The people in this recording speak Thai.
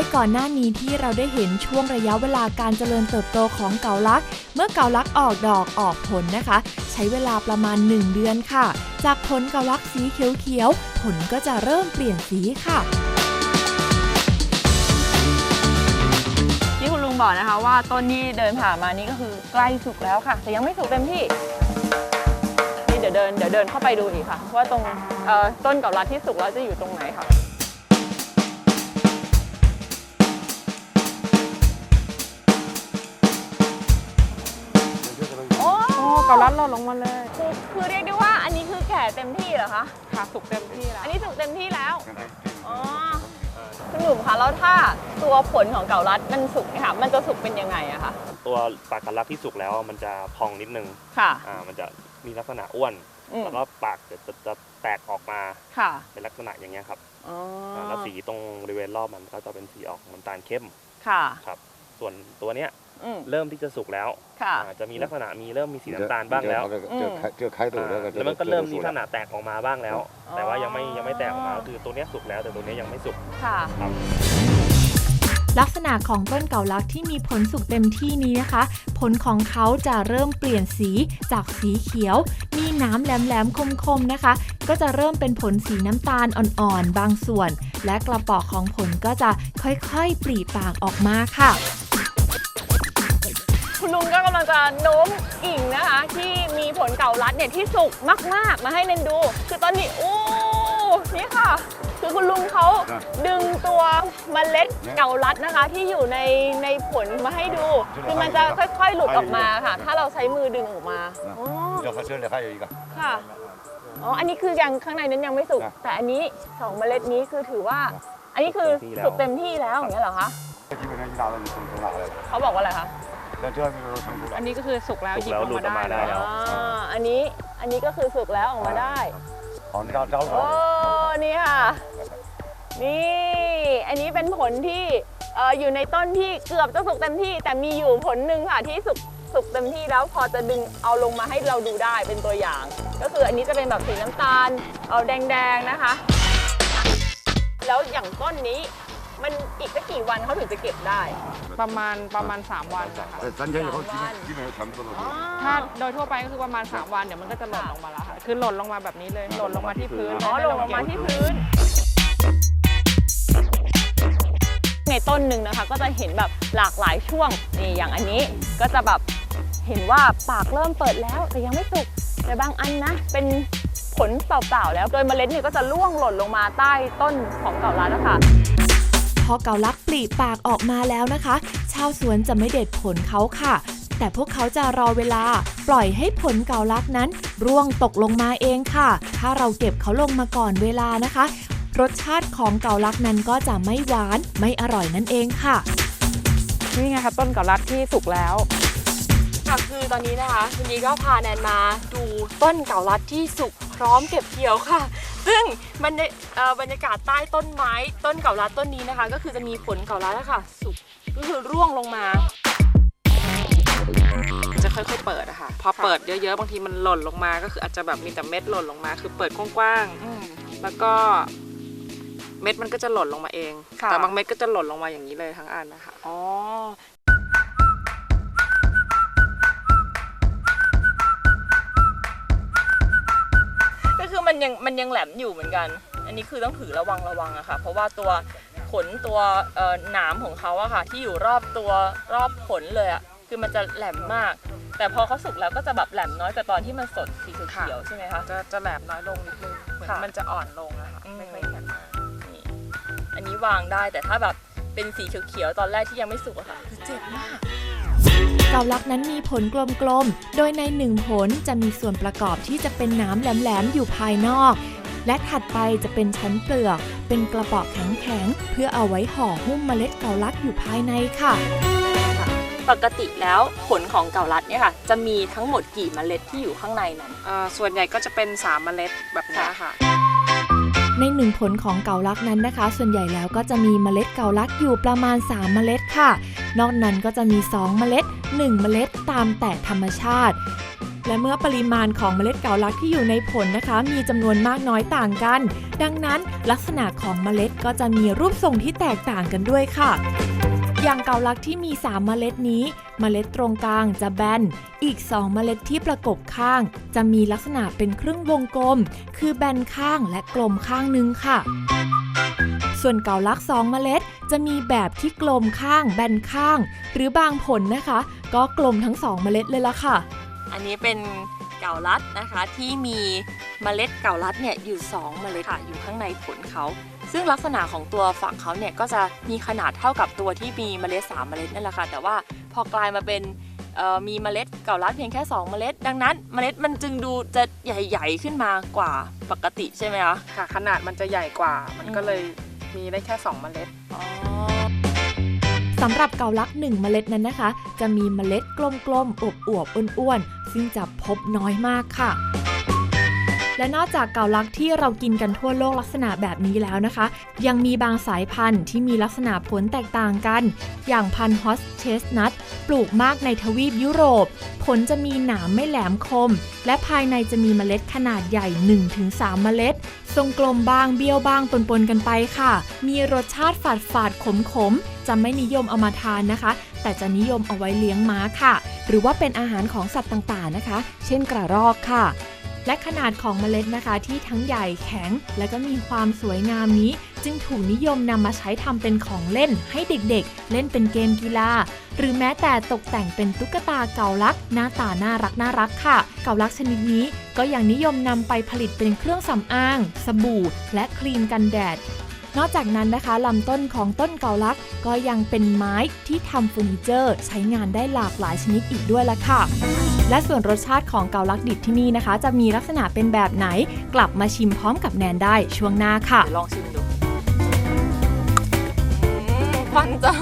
ยก่อนหน้านี้ที่เราได้เห็นช่วงระยะเวลาการเจริญเติบโตของเกาลัก เมื่อเกาลักออกดอกออกผลนะคะ ใช้เวลาประมาณ 1 เดือนค่ะ จากผลเกาลักสีเขียวๆ ผลก็จะเริ่มเปลี่ยนสีค่ะที่คุณลุงบอกนะคะว่าต้นที่เดินผ่านมานี่ก็คือใกล้สุกแล้วค่ะ แต่ยังไม่สุกเต็มที่นี่เดี๋ยวเดินเดี๋ยวเดินเข้าไปดูอีกค่ะ ว่าตรงต้นเกับรัดที่สุกแล้วจะอยู่ตรงไหนค่ะ โอ้เกาลัดเราลงมาเลย คือคือเรียกได้ว่าอันนี้คือแก่เต็มที่เหรอคะ ค่ะสุกเต็มที่แล้ว อันนี้สุกเต็มที่แล้ว อ๋อ คุณหนุ่มคะแล้วถ้าตัวผลของเก่ารัดมันสุกเนี่ยค่ะ มันจะสุกเป็นยังไงอะคะ ตัวปากกาลักที่สุกแล้วมันจะพองนิดนึง ค่ะ อ่า มันจะมีลักษณะอ้วนอืมแล้วก็ปากจะจะจะแตกออกมา ค่ะ เป็นลักษณะอย่างเงี้ยครับอ๋อาแล้วสีตรงบริเวณรอบมันก็จะเป็นสีออกน้ำตาลเข้ม ค่ะ ครับ ส่วนตัวเนี้ย อืม เริ่มที่จะสุกแล้วค่ะ อ่าจะมีลักษณะมีเริ่มมีสีน้ำตาลบ้างแล้วอืมเจอไข่ตัวอ่าแล้วก็แล้วมันก็เริ่มมีลักษณะแตกออกมาบ้างแล้ว อ๋อ แต่ว่ายังไม่ยังไม่แตกออกมาก็คือตัวเนี้ยสุกแล้วแต่ตัวเนี้ยยังไม่สุกค่ะ ครับ ลักษณะของต้นเกาลักที่มีผลสุกเต็มที่นี้นะคะ ผลของเขาจะเริ่มเปลี่ยนสีจากสีเขียว มีหน้ำแหลมๆคมๆนะคะ ก็จะเริ่มเป็นผลสีน้ำตาลอ่อนๆบางส่วน และกระปอกของผลก็จะค่อยๆปลีปากออกมาค่ะ คุณลุงก็กำลังจะโน้มกิ่งนะคะ ที่มีผลเก่ารัดเนี่ยที่สุกมาก ๆ มาให้เนนดู คือตอนนี้โอ้นี่ค่ะ คือคุณลุงเขาดึงตัวเมล็ดเก่ารัดนะคะ ที่อยู่ในในผลมาให้ดูคือมันจะค่อยๆ หลุดออกมาค่ะ ถ้าเราใช้มือดึงออกมาอ๋อเดี๋ยวเขาเชื่อเลยไข่อีกอะค่ะอ๋ออันนี้คือยังข้างในนั้นยังไม่สุกนะแต่อันนี้สองเมล็ดนี้คือถือว่า อันนี้คือสุกเต็มที่แล้วอย่างเงี้ยเหรอคะที่เป็นที่เราเป็นคนตรงหลักเลยเขาบอกว่าอะไรคะ แล้วเชื่อมีเราทำดูอันนี้ก็คือสุกแล้วหยิบล้วออกมาได้แล้วอันนี้อันนี้ก็คือสุกแล้วออกมาได้ ของเราเจ้าโอ้นี่ค่ะ นี่ อันนี้เป็นผลที่เอ่ออยู่ในต้นที่เกือบจะสุกเต็มที่ แต่มีอยู่ผลหนึ่งค่ะที่สุกสุกเต็มที่แล้วพอจะดึงเอาลงมาให้เราดูได้เป็นตัวอย่าง ก็คืออันนี้จะเป็นแบบสีน้ำตาล เอาแดงๆนะคะ แล้วอย่างต้นนี้ มันอีกสักกี่วันเขาถึงจะเก็บได้ ประมาณประมาณ 3 วันนะคะแต่สัญญาเขาที่ที่ไม่ทำตัวเราถ้าโดยทั่วไปก็คือประมาณ 3 วันเดี๋ยวมันก็จะหล่นลงมาแล้วค่ะ คือหล่นลงมาแบบนี้เลย หล่นลงมาที่พื้นอ๋อลงลงมาที่พื้น ในต้นหนึ่งนะคะก็จะเห็นแบบหลากหลายช่วงนี่อย่างอันนี้ก็จะแบบเห็นว่าปากเริ่มเปิดแล้วแต่ยังไม่สุกแต่บางอันนะ เป็นผลเปล่าๆแล้ว โดยเมล็ดเนี่ยก็จะร่วงหล่นลงมาใต้ต้นของเก่าลัดนะคะพ อเกาลักปลีปากออกมาแล้วนะคะ ชาวสวนจะไม่เด็ดผลเขาค่ะ แต่พวกเขาจะรอเวลาปล่อยให้ผลเกาลักนั้น ร่วงตกลงมาเองค่ะ ถ้าเราเก็บเขาลงมาก่อนเวลานะคะ รสชาติของเกาลักนั้นก็จะไม่หวานไม่อร่อยนั่นเองค่ะ นี่ไงคะต้นเกาลัดที่สุกแล้วค่ะคือตอนนี้นะคะคุณดีก็พาแนนมาดูต้นเกาลัดที่สุกพร้อมเก็บเกี่ยวค่ะ ซึ่งบรรยเอ่อบรรยากาศใต้ต้นไม้ต้นเก่าลัดต้นนี้นะคะ ก็คือจะมีผลเก่าลัดอะค่ะสุกก็คือร่วงลงมา จะค่อยๆเปิดอะค่ะ พอเปิดเยอะๆบางทีมันหล่นลงมาก็คืออาจจะแบบมีแต่เม็ดหล่นลงมา คือเปิดกว้างๆแล้วก็เม็ดมันก็จะหล่นลงมาเองค่ะแต่บางเม็ดก็จะหล่นลงมาอย่างนี้เลยทั้งอันนะคะ อ๋อ ยังมันยังแหลมอยู่เหมือนกัน อันนี้คือต้องถือระวังระวังอะค่ะ เพราะว่าตัวผลตัวเอ่อหนามของเขาอะค่ะ ที่อยู่รอบตัวรอบผลเลยอะคือมันจะแหลมมาก แต่พอเขาสุกแล้วก็จะแบบแหลมน้อยกว่าตอนที่มันสดสีเขียวๆใช่ไหมคะจะจะแหลมน้อยลงนิดนึงเหมือนค่ะมันจะอ่อนลงอะค่ะอืมไม่ค่อยแข็งมากนี่อันนี้วางได้แต่ถ้าแบบเป็นสีเขียวๆตอนแรกที่ยังไม่สุกอะค่ะคือเจ็บมาก เกาลักนั้นมีผลกลมๆ โดยในหนึ่งผลจะมีส่วนประกอบที่จะเป็นน้ำแหลมๆ อยู่ภายนอก และถัดไปจะเป็นชั้นเปลือก เป็นกระบอกแข็งๆ เพื่อเอาไว้ห่อหุ้มเมล็ดเกาลักอยู่ภายในค่ะ ปกติแล้วผลของเก่าลัดเนี่ยค่ะ จะมีทั้งหมดกี่เมล็ดที่อยู่ข้างในนั้นเอ่อส่วนใหญ่ก็จะเป็นสามเมล็ดแบบนี้ค่ะ ในหนึ่งผลของเกาลักนั้นนะคะ ส่วนใหญ่แล้วก็จะมีเมล็ดเกาลักอยู่ประมาณ 3 เมล็ดค่ะ นอกนั้นก็จะมี 2 เมล็ด 1 เมล็ดตามแต่ธรรมชาติ และเมื่อปริมาณของเมล็ดเกาลักที่อยู่ในผลนะคะ มีจำนวนมากน้อยต่างกัน ดังนั้นลักษณะของเมล็ดก็จะมีรูปทรงที่แตกต่างกันด้วยค่ะอย่างเกาลักที่มี 3 เมล็ดนี้ เมล็ดตรงกลางจะแบน อีก 2 เมล็ดที่ประกบข้าง จะมีลักษณะเป็นครึ่งวงกลม คือแบนข้างและกลมข้างหนึงค่ะ ส่วนเกาลักสองเมล็ด จะมีแบบที่กลมข้างแบนข้าง หรือบางผลนะคะ ก็กลมทั้งสองเมล็ดเลยละค่ะ อันนี้เป็นเก่าลัดนะคะที่มีเมล็ดเก่าลัดเนี่ยอยู่ 2 เมล็ดค่ะอยู่ข้างในผลเขา ซึ่งลักษณะของตัวฝักเขาเนี่ยก็จะมีขนาดเท่ากับตัวที่มีเมล็ด 3 เมล็ดนั่นแหละค่ะแต่ว่าพอกลายมาเป็นเอ่อมีเมล็ดเก่าลัดเพียงแค่ 2 เมล็ด ดังนั้น เมล็ดมันจึงดูจะใหญ่ ๆ ขึ้นมากว่าปกติใช่ไหมคะค่ะขนาดมันจะใหญ่กว่า มันก็เลย มีได้แค่ 2 เมล็ดสำหรับเกาลักหนึ่งเมล็ดนั้นนะคะ จะมีเมล็ดกลมๆอวบๆอ้วนๆซึ่งจะพบน้อยมากค่ะและนอกจากเกาลักที่เรากินกันทั่วโลกลักษณะแบบนี้แล้วนะคะ ยังมีบางสายพันธุ์ที่มีลักษณะผลแตกต่างกัน อย่างพันธุ์ฮอสเชสนัทปลูกมากในทวีปยุโรป ลจะมีหนามไม่แหลมคม และภายในจะมีเมล็ดขนาดใหญ่ 1-3 เมล็ด ทรงกลมบางเบี้ยวบางปนๆกันไปค่ะ มีรสชาติฝาดฝาดๆขมขมๆจะไม่นิยมเอามาทานนะคะ แต่จะนิยมเอาไว้เลี้ยงม้าค่ะ หรือว่าเป็นอาหารของสัตว์ต่างๆนะคะ เช่นกระรอกค่ะและขนาดของเมล็ดนะคะที่ทั้งใหญ่แข็ง และก็มีความสวยงามนี้ จึงถูกนิยมนำมาใช้ทำเป็นของเล่นให้เด็กๆเล่นเป็นเกมกีฬา หรือแม้แต่ตกแต่งเป็นตุ๊กตาเกาลัก หน้าตาน่ารักน่ารักค่ะ เกาลักชนิดนี้ก็ยังนิยมนำไปผลิตเป็นเครื่องสำอาง สบู่ และครีมกันแดดนอกจากนั้นนะคะลำต้นของต้นเกาลักก็ยังเป็นไม้ที่ทำเฟอร์นิเจอร์ ใช้งานได้หลากหลายชนิดอีกด้วยละค่ะ และส่วนรสชาติของเกาลักดิบที่นี่นะคะ จะมีลักษณะเป็นแบบไหน กลับมาชิมพร้อมกับแนนได้ช่วงหน้าค่ะ ลองชิมดู อืมฟันจะ